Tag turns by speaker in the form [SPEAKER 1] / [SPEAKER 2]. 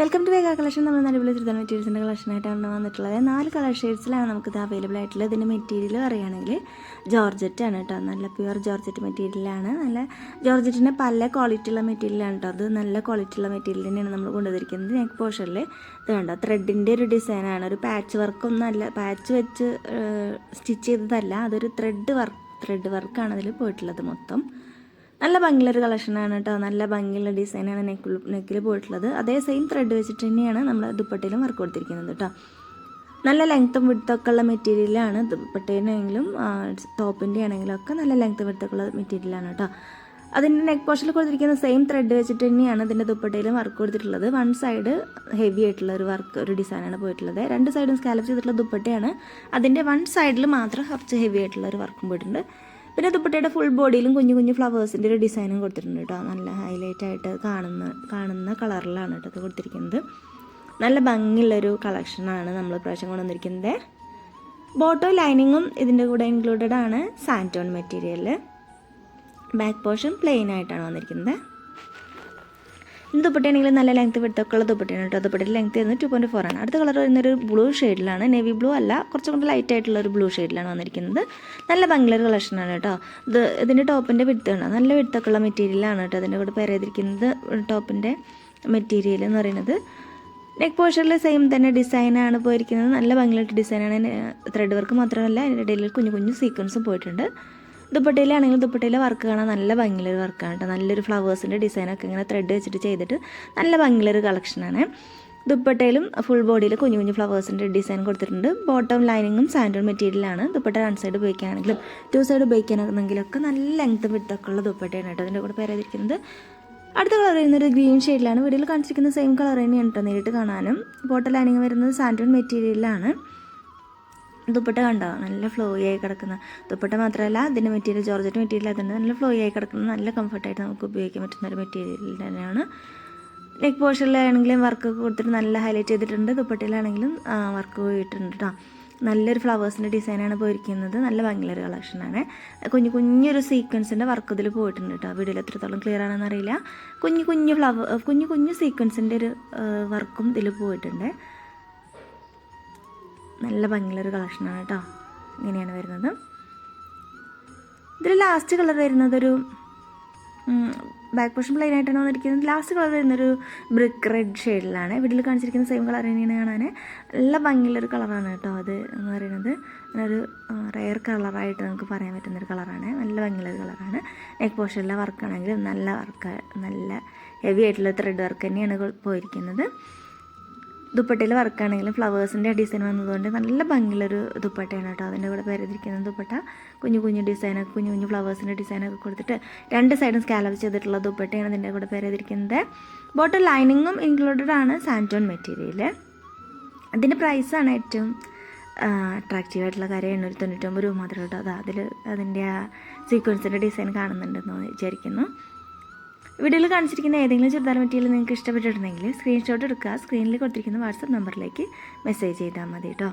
[SPEAKER 1] Welcome to വേഗ collection നമ്മൾ നല്ലപോലെ ചുരിദാർ മെറ്റീരിയൽസിന്റെ കളക്ഷനായിട്ടാണ് വന്നിട്ടുള്ളത്. നാല് കളർ ഷെയ്ഡ്സിലാണ് നമുക്കിത് അവൈലബിൾ ആയിട്ടുള്ളത്. ഇതിന്റെ മെറ്റീരിയൽ പറയുകയാണെങ്കിൽ ജോർജറ്റ് ആണ് കേട്ടോ. നല്ല പ്യുവർ ജോർജറ്റ് മെറ്റീരിയലാണ് നല്ല ജോർജറ്റിന്റെ പല ക്വാളിറ്റിയുള്ള മെറ്റീരിയലാണ് കേട്ടോ. അത് നല്ല ക്വാളിറ്റിയുള്ള മെറ്റീരിയൽ തന്നെയാണ് നമ്മൾ കൊണ്ടുവന്നിരിക്കുന്നത്. നെക്ക് പോർഷനിൽ ഇത് കണ്ടോ? ത്രെഡിന്റെ ഒരു ഡിസൈനാണ് ഒരു പാച്ച് വർക്കൊന്നും അല്ല. പാച്ച് വെച്ച് സ്റ്റിച്ച് ചെയ്തതല്ല. അതൊരു ത്രെഡ് വർക്ക് ത്രെഡ് വർക്കാണ് അതിൽ പോയിട്ടുള്ളത് മൊത്തം. നല്ല ഭംഗിയുള്ള ഒരു കളക്ഷനാണ് കേട്ടോ. നല്ല ഭംഗിയുള്ള ഡിസൈനാണ് നെക്കിൽ നെക്കിൽ പോയിട്ടുള്ളത്. അതേ സെയിം ത്രെഡ് വെച്ചിട്ട് തന്നെയാണ് നമ്മൾ ദുപ്പട്ടയിലും വർക്ക് കൊടുത്തിരിക്കുന്നത് കേട്ടോ. നല്ല ലെങ്ത്തും വിടുത്തൊക്കെ ഉള്ള മെറ്റീരിയലാണ് ദുപ്പട്ടേനാണെങ്കിലും ടോപ്പിന്റെ ആണെങ്കിലും ഒക്കെ നല്ല ലെങ്ത്ത് വിടുത്തൊക്കെ ഉള്ള മെറ്റീരിയലാണ് കേട്ടോ. അതിന്റെ നെക്ക് പോർഷനിൽ കൊടുത്തിരിക്കുന്ന സെയിം ത്രെഡ് വെച്ചിട്ട് തന്നെയാണ് ഇതിന്റെ ദുപ്പട്ടയിലും വർക്ക് കൊടുത്തിട്ടുള്ളത്. വൺ സൈഡ് ഹെവി ആയിട്ടുള്ള ഒരു വർക്ക് ഒരു ഡിസൈനാണ് പോയിട്ടുള്ളത്. രണ്ട് സൈഡും സ്കാലപ്പ് ചെയ്തിട്ടുള്ള ദുപ്പട്ടയാണ്. അതിന്റെ വൺ സൈഡിൽ മാത്രം കുറച്ച് ഹെവി ആയിട്ടുള്ള ഒരു വർക്കും പോയിട്ടുണ്ട്. പിന്നെ ദുപ്പട്ടയുടെ ഫുൾ ബോഡിയിലും കുഞ്ഞു കുഞ്ഞു ഫ്ലവേഴ്സിന്റെ ഒരു ഡിസൈനും കൊടുത്തിട്ടുണ്ട് കേട്ടോ നല്ല ഹൈലൈറ്റ് ആയിട്ട് കാണുന്ന കാണുന്ന കളറിലാണ് കേട്ടോ ഇത് കൊടുത്തിരിക്കുന്നത്. നല്ല ഭംഗിയുള്ളൊരു കളക്ഷനാണ് നമ്മൾ പ്രാവശ്യം കൊണ്ടുവന്നിരിക്കുന്നത്. ബോട്ടോ ലൈനിങ്ങും ഇതിന്റെ കൂടെ ഇൻക്ലൂഡഡ് ആണ് സാന്റോൺ മെറ്റീരിയൽ ബാക്ക് പോർഷൻ പ്ലെയിൻ ആയിട്ടാണ് വന്നിരിക്കുന്നത്. ഇത് ദുപ്പട്ടയാണെങ്കിൽ നല്ല ലെങ്ത് വിടുത്തൊക്കെയുള്ള ദുപ്പട്ടയാണ് കേട്ടോ. ദുപ്പട്ടയുടെ ലെങ്ത് വരുന്നത് ടു പോയിന്റ് ഫോർ ആണ്. അടുത്ത കളർ വരുന്നൊരു ബ്ലൂ ഷെയ്ഡിലാണ് നേവി ബ്ലൂ അല്ല കുറച്ചും കൂടി ലൈറ്റ് ആയിട്ടുള്ള ഒരു ബ്ലൂ ഷെയ്ഡിലാണ് വന്നിരിക്കുന്നത്. നല്ല ഭംഗിയുള്ള കളക്ഷനാണ് കേട്ടോ. ഇത് ഇതിന്റെ ടോപ്പിന്റെ വിടുത്ത് കണ്ടോ? നല്ല വിടുത്തൊക്കെയുള്ള മെറ്റീരിയലാണ് കേട്ടോ. അതിന്റെ കൂടെ ചെയ്തിരിക്കുന്നത് ടോപ്പിന്റെ മെറ്റീരിയൽ എന്ന് പറയുന്നത്. നെക്ക് പോർഷനിൽ സെയിം തന്നെ ഡിസൈനാണ് പോയിരിക്കുന്നത്. നല്ല ഭംഗിയായിട്ട് ഡിസൈനാണ് ത്രെഡ് വർക്ക് മാത്രമല്ല അതിന്റെ ഇടയിൽ കുഞ്ഞു കുഞ്ഞു സീക്വൻസും പോയിട്ടുണ്ട്. ദുപ്പട്ടയിലാണെങ്കിൽ ദുപ്പട്ടയിലെ വർക്ക് കാണാൻ നല്ല ഭംഗിയുള്ളൊരു വർക്കാണ് കേട്ടോ. നല്ലൊരു ഫ്ലവേഴ്സിന്റെ ഡിസൈനൊക്കെ ഇങ്ങനെ ത്രെഡ് വെച്ചിട്ട് ചെയ്തിട്ട് നല്ല ഭംഗിയുള്ളൊരു കളക്ഷനാണ് ദുപ്പട്ടയിലും ഫുൾ ബോഡിയിൽ കുഞ്ഞു കുഞ്ഞു ഫ്ലവേഴ്സിന്റെ ഡിസൈൻ കൊടുത്തിട്ടുണ്ട്. ബോട്ടം ലൈനിങ്ങും സാൻഡോൺ മെറ്റീരിയലാണ് ദുപ്പട്ട വൺ സൈഡ് ഉപയോഗിക്കുകയാണെങ്കിലും ടു സൈഡ് ഉപയോഗിക്കാനാണെങ്കിലൊക്കെ നല്ല ലെങ്ത് വിട്ടൊക്കെ ഉള്ള ദുപ്പട്ടയാണ് കേട്ടോ. അതിന്റെ കൂടെ പേരായിരിക്കുന്നത് അടുത്ത കളർ വരുന്നത് ഗ്രീൻ ഷെയ്ഡിലാണ് വീഡിയോയിൽ കാണിച്ചിരിക്കുന്ന സെയിം കളർ തന്നെയാണ് കേട്ടോ. നേരിട്ട് കാണാനും. ബോട്ടം ലൈനിങ് വരുന്നത് സാൻഡോൺ മെറ്റീരിയലാണ് ദുപ്പട്ട കണ്ടോ? നല്ല ഫ്ലോയി ആയി കിടക്കുന്ന. ദുപ്പട്ട മാത്രമല്ല അതിന്റെ മെറ്റീരിയൽ ജോർജറ്റ് മെറ്റീരിയൽ അതുകൊണ്ട് നല്ല ഫ്ലോയി ആയി കിടക്കുന്ന നല്ല കംഫർട്ടായിട്ട് നമുക്ക് ഉപയോഗിക്കാൻ പറ്റുന്ന ഒരു മെറ്റീരിയൽ തന്നെയാണ്. നെക്ക് പോർഷനിലാണെങ്കിലും വർക്കൊക്കെ കൊടുത്തിട്ട് നല്ല ഹൈലൈറ്റ് ചെയ്തിട്ടുണ്ട്. ദുപ്പട്ടയിലാണെങ്കിലും വർക്ക് പോയിട്ടുണ്ട് കേട്ടോ നല്ലൊരു ഫ്ലവേഴ്സിന്റെ ഡിസൈനാണ് പോയിരിക്കുന്നത്. നല്ല ഭംഗിയുള്ളൊരു കളക്ഷനാണ് കുഞ്ഞു കുഞ്ഞൊരു സീക്വൻസിന്റെ വർക്ക് ഇതിൽ പോയിട്ടുണ്ട് കേട്ടോ വീഡിയോയിൽ എത്രത്തോളം ക്ലിയർ ആണെന്ന് അറിയില്ല. കുഞ്ഞു കുഞ്ഞു ഫ്ലവർ കുഞ്ഞു കുഞ്ഞു സീക്വൻസിന്റെ ഒരു വർക്കും ഇതിൽ പോയിട്ടുണ്ട്. നല്ല ഭംഗിയുള്ളൊരു കളക്ഷനാണ് കേട്ടോ. ഇങ്ങനെയാണ് വരുന്നത്. ഇതിൽ ലാസ്റ്റ് കളർ വരുന്നത് ഒരു ബാക്ക് പോർഷൻ പ്ലെയിൻ ആയിട്ടാണ് വന്നിരിക്കുന്നത്. ലാസ്റ്റ് കളർ വരുന്നൊരു ബ്രിക്ക് റെഡ് ഷെയ്ഡിലാണ് വീട്ടിൽ കാണിച്ചിരിക്കുന്ന സെയിം കളർ തന്നെയാണ് കാണാൻ നല്ല ഭംഗിയുള്ളൊരു കളറാണ് കേട്ടോ അത് എന്ന് പറയുന്നത്. ഒരു റെയർ കളറായിട്ട് നമുക്ക് പറയാൻ പറ്റുന്നൊരു കളറാണ് നല്ല ഭംഗിയുള്ളൊരു കളറാണ് നെക്ക് പോർഷനിലെ വർക്കാണെങ്കിലും നല്ല വർക്ക് നല്ല ഹെവി ആയിട്ടുള്ള ത്രെഡ് വർക്ക് തന്നെയാണ് പോയിരിക്കുന്നത്. ദുപ്പട്ടയിൽ വർക്കാണെങ്കിലും ഫ്ലവേഴ്സിന്റെ ഡിസൈൻ വന്നതുകൊണ്ട് നല്ല ഭംഗിയുള്ളൊരു ദുപ്പട്ടയാണ് കേട്ടോ. അതിന്റെ കൂടെ പേരതിരിക്കുന്ന ദുപ്പട്ട. കുഞ്ഞു കുഞ്ഞു ഡിസൈനൊക്കെ കുഞ്ഞു കുഞ്ഞു ഫ്ലവേഴ്സിന്റെ ഡിസൈനൊക്കെ കൊടുത്തിട്ട് രണ്ട് സൈഡും സ്കാലപ്പ് ചെയ്തിട്ടുള്ള ദുപ്പട്ടയാണ് അതിന്റെ കൂടെ പേരതിരിക്കുന്നത് ബോട്ടം ലൈനിങ്ങും ഇൻക്ലൂഡഡ് ആണ് സാന്റോൺ മെറ്റീരിയൽ അതിന്റെ പ്രൈസാണ് ഏറ്റവും അട്രാക്റ്റീവ് ആയിട്ടുള്ള കാര്യം എണ്ണൂറ്റി തൊണ്ണൂറ്റൊമ്പത് രൂപ മാത്രമേ കേട്ടോ. അത് അതിൽ അതിന്റെ ആ സീക്വൻസിന്റെ ഡിസൈൻ കാണുന്നുണ്ടെന്ന് വിചാരിക്കുന്നു. വീഡിയോയിൽ കാണിച്ചിരിക്കുന്ന ഏതെങ്കിലും ചുരിദാർ മെറ്റീരിയൽ നിങ്ങൾക്ക് ഇഷ്ടപ്പെട്ടിട്ടുണ്ടെങ്കിൽ സ്ക്രീൻഷോട്ട് എടുക്കുക. സ്ക്രീനിൽ കൊടുത്തിരിക്കുന്ന വാട്സപ്പ് നമ്പറിലേക്ക് മെസ്സേജ് ചെയ്താൽ മതി കേട്ടോ.